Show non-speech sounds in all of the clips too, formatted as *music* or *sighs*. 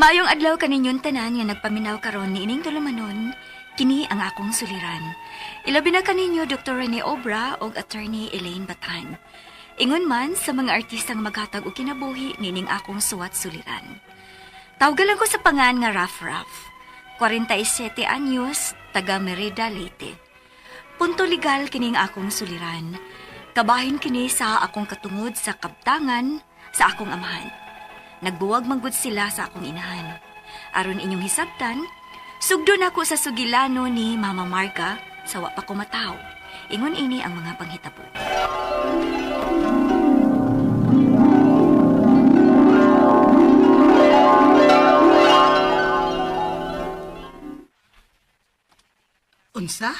Mayong adlaw kaninyon tanan nga nagpaminaw karon ni ining tulumanon, kini ang akong suliran. Ilabi na kaninyo Dr. Rene Obra o Attorney Elaine Batan. Ingon man sa mga artistang maghatag og kinabuhi nining akong suwat suliran. Tawgalan ko sa pangan nga Raf Raf. 47 anyos, taga Merida, Leyte. Punto legal kining akong suliran. Kabahin kini sa akong katungod sa kabtangan sa akong amahan. Nagbuwag manggod sila sa akong inahan. Aron inyong hisabtan, sugdo na ko sa sugilano ni Mama Marga sa wa pa ko mataw. Ingon ini ang mga panghitabo. Unsa?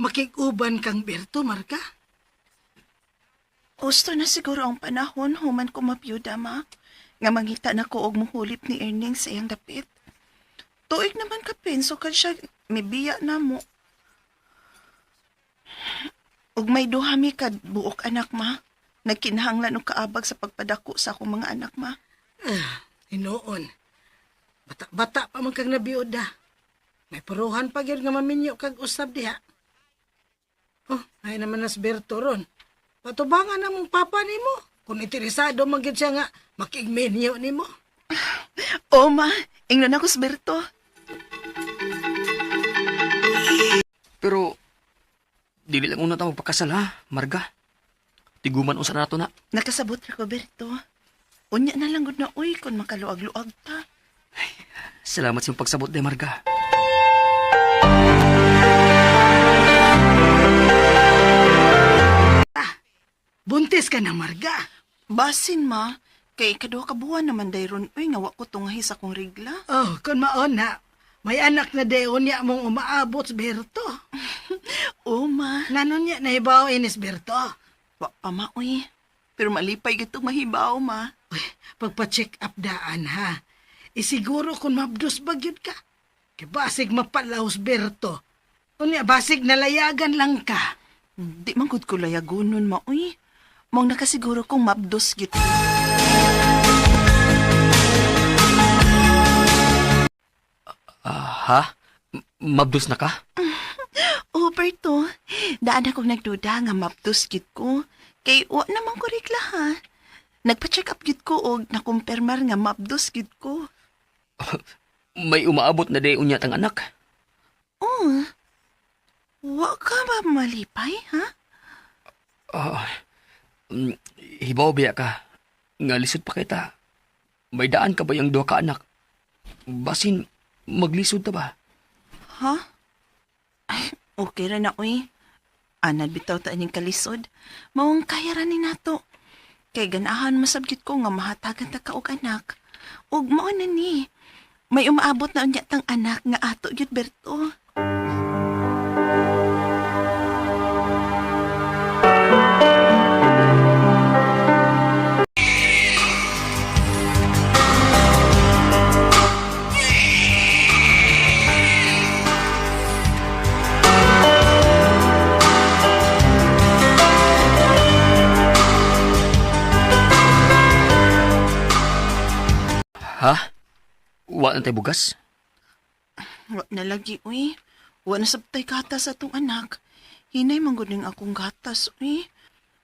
Makikuban kang Berto, Marga? Gusto na siguro ang panahon human ko mapyuda ma. Nga mangita na ko og muhulip ni Erning sa iyang dapit. Tuig naman ka penso ka siya mibiya na mo. Ug may duha mi ka buok anak ma. Nagkinahanglan og kaabag sa pagpadako sa akong mga anak ma. Ah, hinoon. Bata-bata pa man kang nabiyuda. May puruhan pa gyud nga maminyo kag usab diha. Oh, ay naman nas Berto. Patubangan na mong papa nimo. Kung interesado man gyud siya nga makigmenyo nimo. *sighs* O ma, ingnon ako sa Berto. Pero, dili lang una ta magpakasal ha, Marga. Tiguman unsa nato na. Nakasabot ra ko Berto. Unya na lang gud na uy kung makaluag-luag ta. Salamat sa pagsabot de, Marga. Buntis ka na, Marga. Basin ma, kay kaduha ka buwan naman dayron uy nga wa ko tungahi sa kong regla. Oh, kun maon na. May anak na deon niya mong umaabot Berto. *laughs* O ma, Nanon niya nahibaw inis Berto. wa pa ma uy. Pero malipay gitong mahibaw ma. Uy, pagpa-check up daan ha. Isiguro kung mabdos bagyod ka. Kay basig mapalaos Berto. Unya basig nalayagan lang ka. Di man ko layagunon ma uy. Mong nakasiguro kong mabdos git. Ah, ha? M- Mabdus na ka? *laughs* O Berto, daan akong nagduda nga mabdos git ko. Kay wa naman ko regla ha. Nagpa-check up git ko og nakumpirmar nga mabdos git ko. *laughs* May umaabot na de unya tang anak. Oh. Wa ka ba malipay ha? Ah, mm, hibaw biya ka. Nga lisod pa kita. May daan ka ba yung duha ka anak? Basin, maglisod ta ba? Ha? Ay, okay ra na, uy. Anad bitaw ta ining kalisod. Mawang kaya ra ni nato. Kay ganahan masabgit ko nga mahatagan ta ka og anak. Ug mao na ni. May umaabot na unya tang anak nga ato gyud Berto. Wa na tayo bugas? Wa na lagi, uy. Wa na sabtay gatas sa tong anak. Hinay man gud ning akong gatas, uy.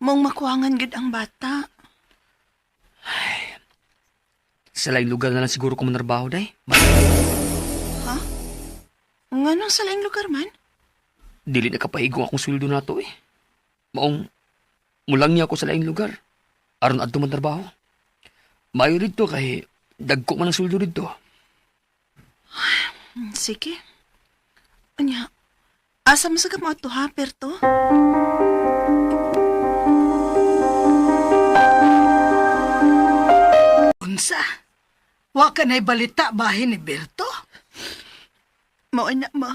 Mong makuangan gid ang bata. Sa laing lugar na lang siguro ko manarbaho day. Ha? Nganong sa laing lugar man? Dili na kapahigong akong sweldo na to eh. Maong, mulang niya ako sa laing lugar. Aron adto man trabaho. Mayo dito kay dagko man ang sweldo dito. Sige. Anya, asa mo sa mo to ha, Perto? Unsa? Wa ka na'y balita bahin ni Berto? Mao na ma.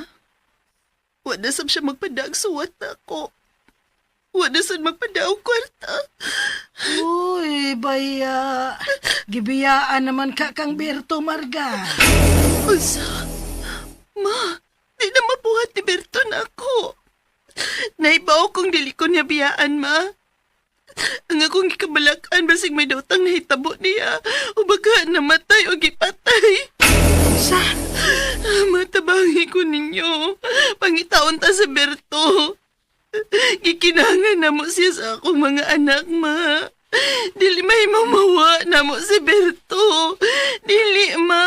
Wa na sab siya magpadag suwat ako. Wa na sad magpadaw kwarta. Uy, baya. Gibiyaan naman ka kang Berto, Marga. Unsa? Ma, di na mabuhat ni Berto na ako. Naibaw kong dili niya biyaan, ma. Ang akong gikabalakan basig may dautang nahitabo niya o baka namatay o gipatay. Sa, Matabangi ko ninyo. Pangitaon ta sa Berto. Gikinangan na mo siya sa akong mga anak, ma. Dili may mamawa na mo si Berto. Dili, ma.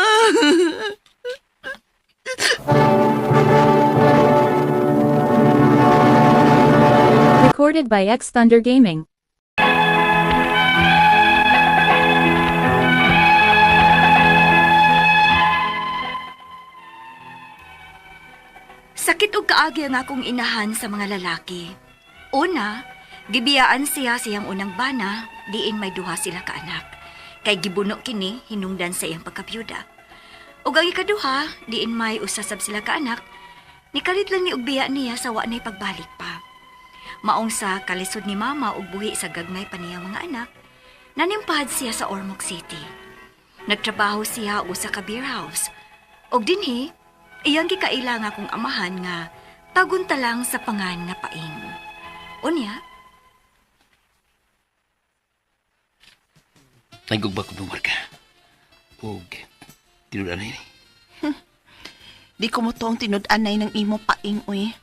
Recorded by X Thunder Gaming. Sakit og kaagi ang akong inahan sa mga lalaki. Una, gibiyaan siya siyang unang bana, diin may duha sila ka anak. Kay gibuno kini hinungdan sa iyang pagkapyuda. Ug ang ikaduha, diin may usasab sila ka anak, nikalit lang ni ugbiya niya sa wa na'y pagbalik pa. Maong sa kalisod ni mama ug buhi sa gagmay pa niya mga anak, nanimpahad siya sa Ormoc City. Nagtrabaho siya og usa ka beer house. Og dinhi, iyang gikaila nga kong amahan nga tagunta lang sa pangan nga paing. Unya, Nagugba ko ng marka. Ug, tinudan na yun. Di ko mo tong tinud-anay ng imo paing, uy.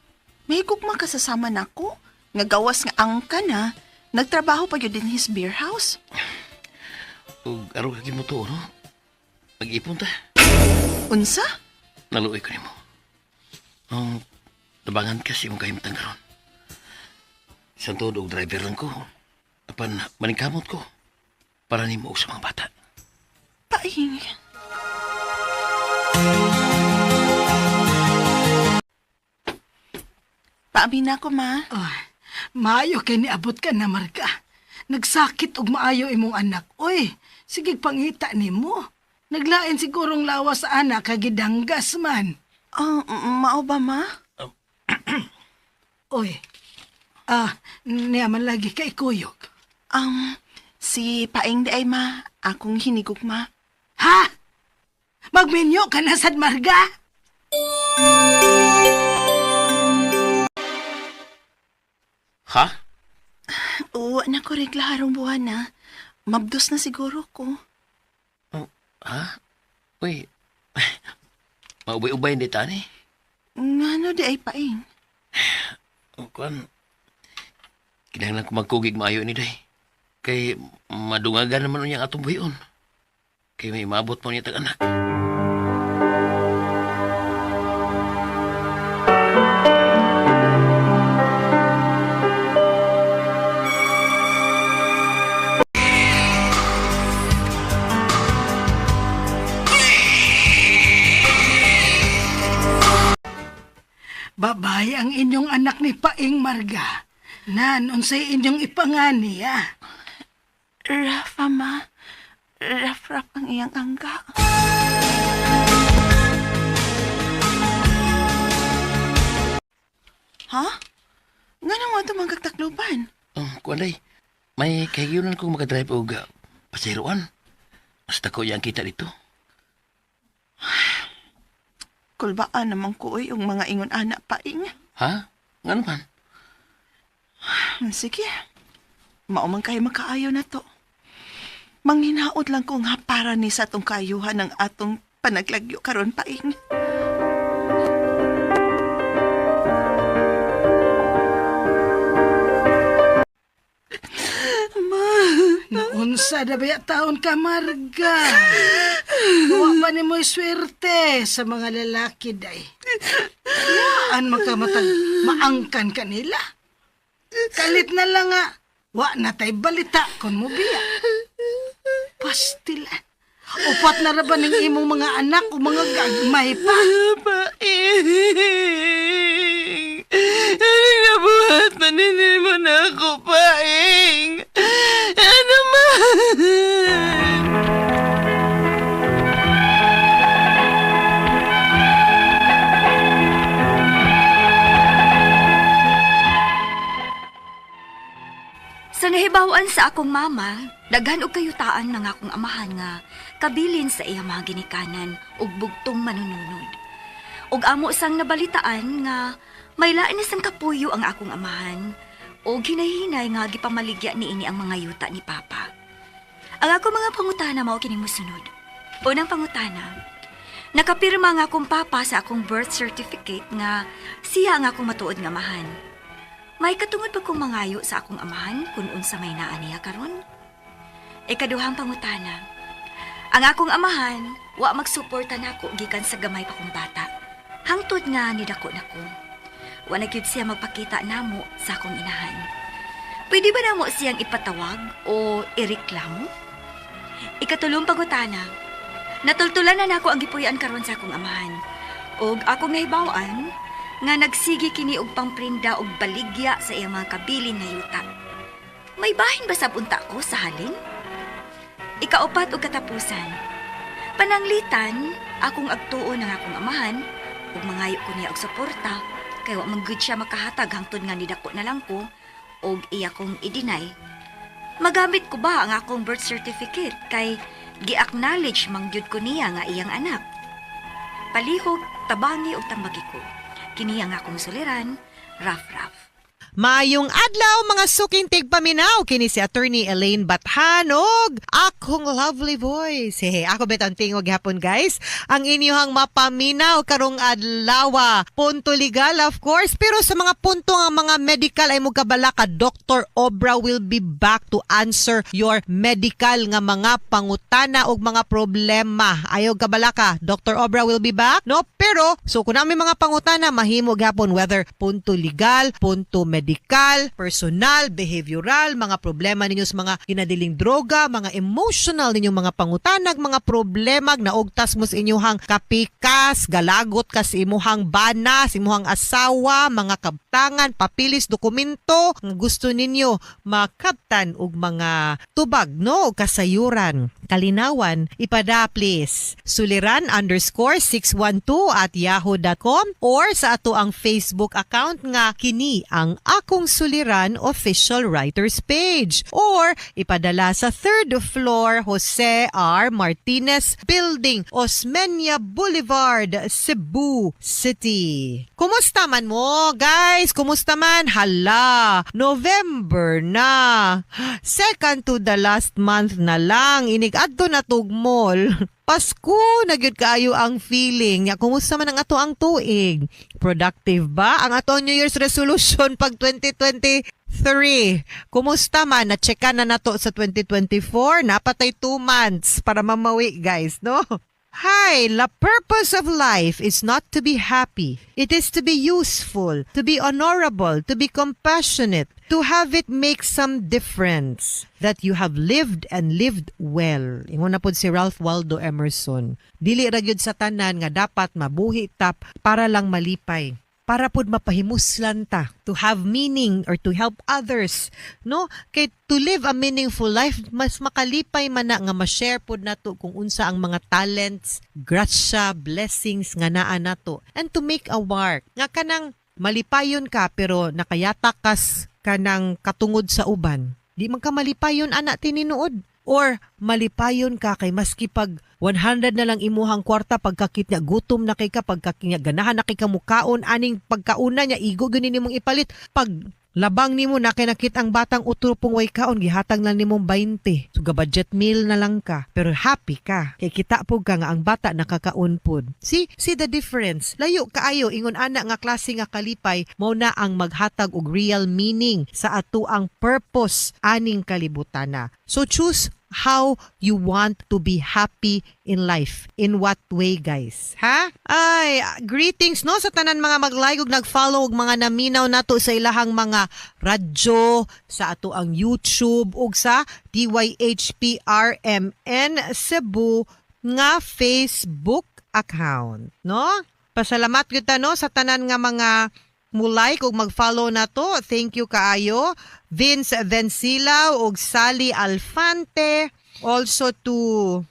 May gugma ka sasama nako. Nga gawas nga angka na. Nagtrabaho pa yun din his beer house. Ug, araw kagin mo to, no? Mag-ipon ta. Unsa? Naluoy ko nimo. Ang tabangan kasi mong kahimtang karon. Isang todo og driver lang ko. Apan maningkamot ko. Para nimo og sa mga bata. Paing. Paamin ako, ma. Ay, maayo kay niabot ka na, Marga. Nagsakit og maayo imong anak. Oy, sige pangita nimo. Naglain sigurong lawas sa anak kagidanggas man. M- mao ba, ma? *clears throat* Oy, ah, niyaman lagi kay kuyog. Um, si Paing di ay, ma. Akong hinigugma. Ha? Magminyo ka na sad, Marga? Ha? Oo, na ko reglarong buwan na. Mabdos na siguro ko. Oh, ha? Uy. *laughs* Maubay-ubay hindi tani. Ngano di ay Paing? O kuan. Kinahanglan ko magkugig maayo ni day. Kay madungagan naman ang atong buhion. Kay may maabot mo niya tag Babay ang inyong anak ni Paing Marga. Nan, unsay inyong ipangani, ah. Rafa, ma. Raf-raf ang iyang angga. Ha? Nga nang wato magkagtakluban? Oh, kuan day. May kahigyonan kong makadrive og uh, pasiruan. Mas dako yang kita dito. Kulbaan naman ko yung mga ingon anak paing. Ha? Ngano man? Sige. Maumang kayo makaayo na to. Manghinaot lang kung hapara ni sa atong kayuhan ng atong panaglagyo karon paing. Ma, Unsa na ba taon ka, Marga? Huwa ba ni mo'y swerte sa mga lalaki, day? Yaan makamatag maangkan ka nila? Kalit na lang nga, wa na tay balita kon mo biya. Pastilan. Upat na ra ba ng imong mga anak o mga gagmay pa? paing. Ano nga buhat maninin mo na ako, paing? Sa nahibawan sa akong mama, daghan og kayutaan ng akong amahan nga kabilin sa iya mga ginikanan ug bugtong manununod. Ug amo sang nabalitaan nga may lain na sang kapuyo ang akong amahan o ginahinay nga gipamaligya ni ini ang mga yuta ni Papa. Ang ako mga pangutana mao kining musunod. Unang pangutana, nakapirma nga akong papa sa akong birth certificate nga siya nga akong matuod nga amahan. May katungod pa kong mangayo sa akong amahan kung unsa may naa niya karon. Ikaduhang pangutana, ang akong amahan wa magsuporta nako gikan sa gamay pa kong bata. Hangtod nga nidako nako. Wa na gyud siya magpakita namo sa akong inahan. Pwede ba namo siyang ipatawag o ireklamo? Ikatulong pangutana, natultulan na nako ang gipuy-an karon sa akong amahan. Og akong nahibaw-an nga nagsigi kini og pangprinda og baligya sa iyang mga kabilin nga yuta. May bahin ba sa punta ko sa halin? Ikaupat og katapusan. Pananglitan, akong agtuo ng akong amahan ug mangayo ko niya og suporta kay wa man siya makahatag hangtod nga nidako na lang ko og iya kong i-deny. Magamit ko ba ang akong birth certificate kay gi-acknowledge mangyud ko niya nga iyang anak? Palihog, tabangi ug tambagi ko. Kini ang akong suliran, Raf Raf. Mayong adlaw mga suking tigpaminaw kini si attorney Elaine Bathanog akong lovely voice. Hehe, ako bet ang tingog hapon guys. Ang inyong mapaminaw karong adlaw. Punto legal of course, pero sa mga punto nga mga medical ay mo kabala ka Dr. Obra will be back to answer your medical nga mga pangutana og mga problema. Ayaw kabala ka, Dr. Obra will be back. No, pero so kung namin mga pangutana mahimo gapon whether punto legal, punto medical, personal, behavioral, mga problema ninyo sa mga kinadiling droga, mga emotional ninyong mga pangutanag, mga problema naugtas mo sa inyong kapikas, galagot ka sa imuhang bana, sa imuhang asawa, mga kabtangan, papilis, dokumento, gusto ninyo makabtan og mga tubag, no? kasayuran. Kalinawan, ipada please. Suliran underscore 612 at yahoo.com or sa ato ang Facebook account nga kini ang Akong Suliran official writers page or ipadala sa third floor Jose R. Martinez Building, Osmeña Boulevard, Cebu City. Kumusta man mo, guys? Kumusta man? Hala, November na. Second to the last month na lang. Inig-adto na tugmol. *laughs* Pasko, nagyud kaayo ang feeling. Ya, kumusta man ang ato ang tuig? Productive ba ang ato New Year's resolution pag 2023? Kumusta man? Na-checkan na nato sa 2024? Napatay 2 months para mamawi, guys, no? Hi, the purpose of life is not to be happy. It is to be useful, to be honorable, to be compassionate, to have it make some difference that you have lived and lived well. Ingon na pod si Ralph Waldo Emerson. Dili ra gyud sa tanan nga dapat mabuhi tap para lang malipay para pod mapahimuslan ta. To have meaning or to help others no? Kay to live a meaningful life mas makalipay man na nga ma-share pod nato kung unsa ang mga talents grasya blessings nga naa nato. And to make a work nga kanang malipayon ka pero nakayatakas kanang katungod sa uban di man ka malipayon ana tininuod or malipayon ka kay maski pag 100 na lang imuhang kwarta pagkakit niya gutom na kay ka pagkakit niya ganahan na kay kamukaon aning pagkauna niya igo gyud nimong ipalit. Pag labang nimo na kay nakit ang batang utupong way kaon gihatag lang nimong 20 so budget meal na lang ka pero happy ka. Kay kita pug ka nga ang bata nakakaon pod see see the difference. Layo kaayo ingon ana nga klase nga kalipay mao na ang maghatag og real meaning sa ato ang purpose aning kalibutana. So choose how you want to be happy in life. In what way, guys? Ha? Ay, greetings no sa tanan mga mag-like ug nag-follow ug mga naminaw nato sa ilahang mga radyo, sa ato ang YouTube ug sa DYHPRMN Cebu nga Facebook account, no? Pasalamat gyud ta no sa tanan nga mga mulike ug mag-follow na to. Thank you kaayo. Vince Vencila ug Sally Alfante. Also to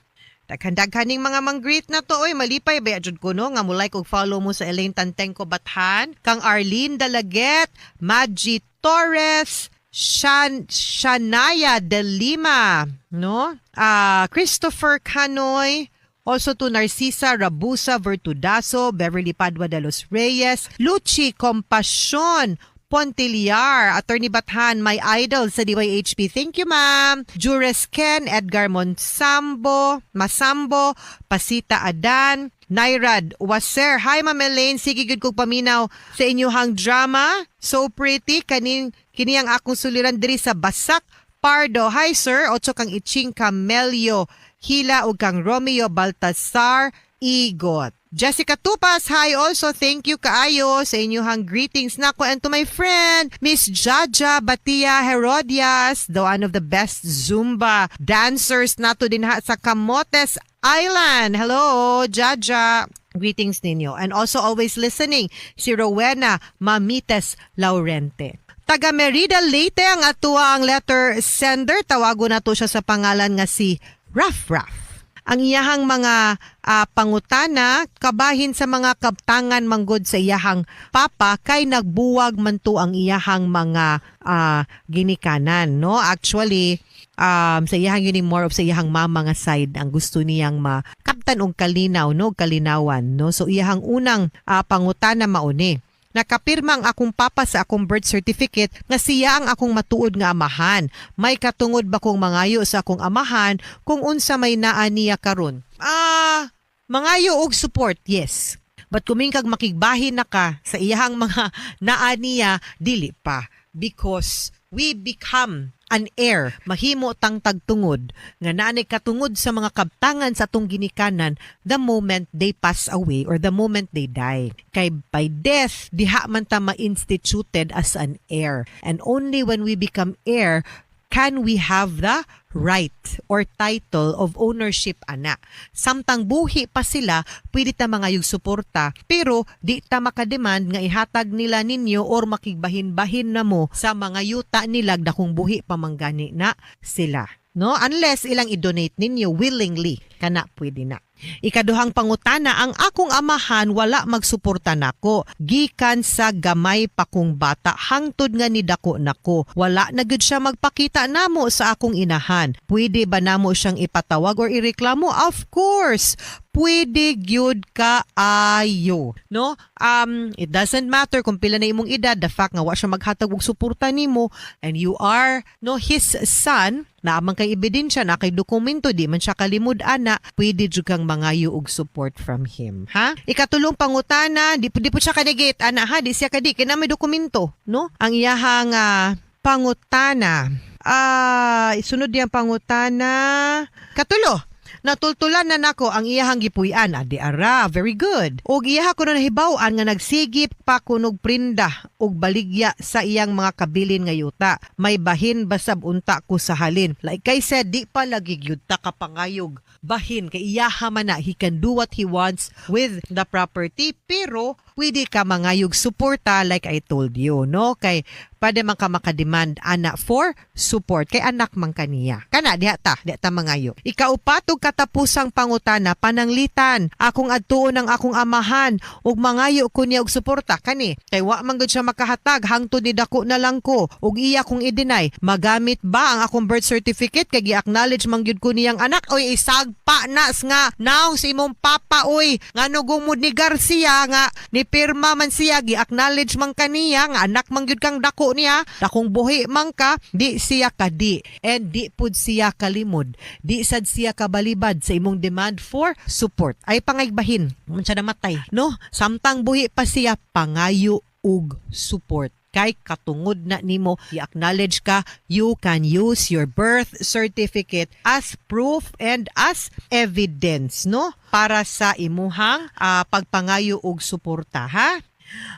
Daghan-daghaning mga mang-greet na to. Oy, malipay ba jud ko no? Nga like ug follow mo sa Elaine Tantengco Bathan. Kang Arlene Dalaget, Maggie Torres, Shan Shanaya De Lima, no? Ah, Christopher Canoy, Also to Narcisa Rabusa Vertudaso, Beverly Padua de los Reyes, Luchi Compasyon, Pontiliar, Attorney Bathan, my idol sa DYHP. Thank you, ma'am. Jures Ken, Edgar Monsambo, Masambo, Pasita Adan, Nairad Waser. Hi, Ma'am Elaine. Sige, good kong paminaw sa inyuhang drama. So pretty. Kaning, kini ang akong suliran diri sa Basak, Pardo. Hi, sir. Otso kang Iching Camelio. Hila ug kang Romeo Baltasar Igot. Jessica Tupas, hi also. Thank you kaayo sa inyuhang greetings nako and to my friend Miss Jaja Batia Herodias, the one of the best Zumba dancers nato din ha sa Camotes Island. Hello, Jaja. Greetings ninyo. And also always listening, si Rowena Mamites Laurente. Taga Merida Leyte ang atuwa ang letter sender. Tawago na to siya sa pangalan nga si Raf Raf ang iyahang mga ah, pangutana kabahin sa mga kaptangan manggod sa iyahang papa kay nagbuwag man to ang iyahang mga ah, ginikanan no? Actually um, sa iyahang yun more of sa iyahang mama nga side ang gusto niyang makaptan og kalinaw no? Kalinawan no? So iyahang unang ah, pangutana mauni Nakapirma ang akong papa sa akong birth certificate nga siya ang akong matuod nga amahan. May katungod ba kong mangayo sa akong amahan kung unsa may naa niya karon? Ah, mangayo og support, yes. But kuming kag makigbahin na ka sa iyahang mga *laughs* naa niya, dili pa. Because we become an heir, mahimo tang tagtungod, nga naanay katungod sa mga kabtangan sa atong ginikanan the moment they pass away or the moment they die. Kay by death, diha man ta ma-instituted as an heir. And only when we become heir, can we have the right or title of ownership ana. Samtang buhi pa sila, pwede ta mga yung suporta, pero di ta makademand nga ihatag nila ninyo or makigbahin-bahin na mo sa mga yuta nila dakong buhi pamanggani na sila. No? Unless ilang i-donate ninyo willingly, kana pwede na. Ikaduhang pangutana, ang akong amahan wala magsuporta nako. Gikan sa gamay pa kong bata, hangtod nga ni dako nako. Wala na gud siya magpakita namo sa akong inahan. Pwede ba namo siyang ipatawag or ireklamo? Of course pwede gyud ka ayo. No? Um it doesn't matter kung pila na imong edad the fact nga wa siya maghatag og suporta nimo and you are no his son na amang kay ebidensya na kay dokumento di man siya kalimud ana pwede jud kang mangayo og support from him. Ha? Ikatulong pangutana di, di po siya kanigit ana ha di siya kadi kay na may dokumento no? Ang iyahang ah, pangutana. Ah isunod diyang pangutana katulo Natultulan na nako ang iyahang gipuy-an. Adi ara very good. Og iyaha ko na nahibaw-an nga nagsigip pa kunog prinda og baligya sa iyang mga kabilin nga yuta. May bahin basab unta ko sa halin. Like I said di pa lagi gyud ta kapangayog bahin kay iyaha man na he can do what he wants with the property. Pero pwede ka mangayog suporta like I told you no? Kay pwede man ka makademand ana for support. Kay anak man kaniya kana diha ta diha ta mangayo ikaupat og katapusang pangutana pananglitan akong adtuon ang akong amahan ug mangayo ko niya og suporta kani. Kay wa man gud siya makahatag hangtod ni dako na lang ko ug iya kong i-deny. Magamit ba ang akong birth certificate? Kay gi-acknowledge man gyud ko niyang anak? Oy isagpa nas nga. Naong si imong papa oy. Ngano gumud ni Garcia nga ni pirma man siya gi-acknowledge man kaniya nga anak man gyud kang dako niya dakong buhi man ka di siya kadi and di pud siya kalimod. Di sad siya kabalibad sa imong demand for support. Ay pangaybahin. Man siya namatay. No? Samtang buhi pa siya pangayo ug support kay katungod na nimo. I-acknowledge ka you can use your birth certificate as proof and as evidence no? Para sa imuhang ah, pagpangayo og suporta ha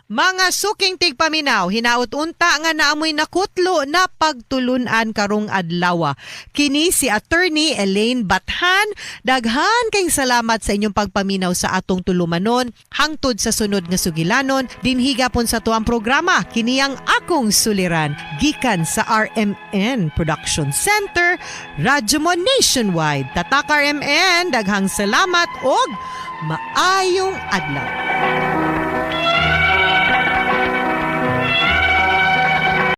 mga suking tigpaminaw, hinaut unta nga naamoy nakutlo na pagtulunan karong adlaw. Kini si attorney Elaine Bathan. Daghan kayong salamat sa inyong pagpaminaw sa atong tulumanon hangtod sa sunod nga sugilanon dinhiga pon sa tuang programa kini ang akong suliran gikan sa RMN Production Center Radyo Mo Nationwide. Tatak RMN daghang salamat og maayong adlaw.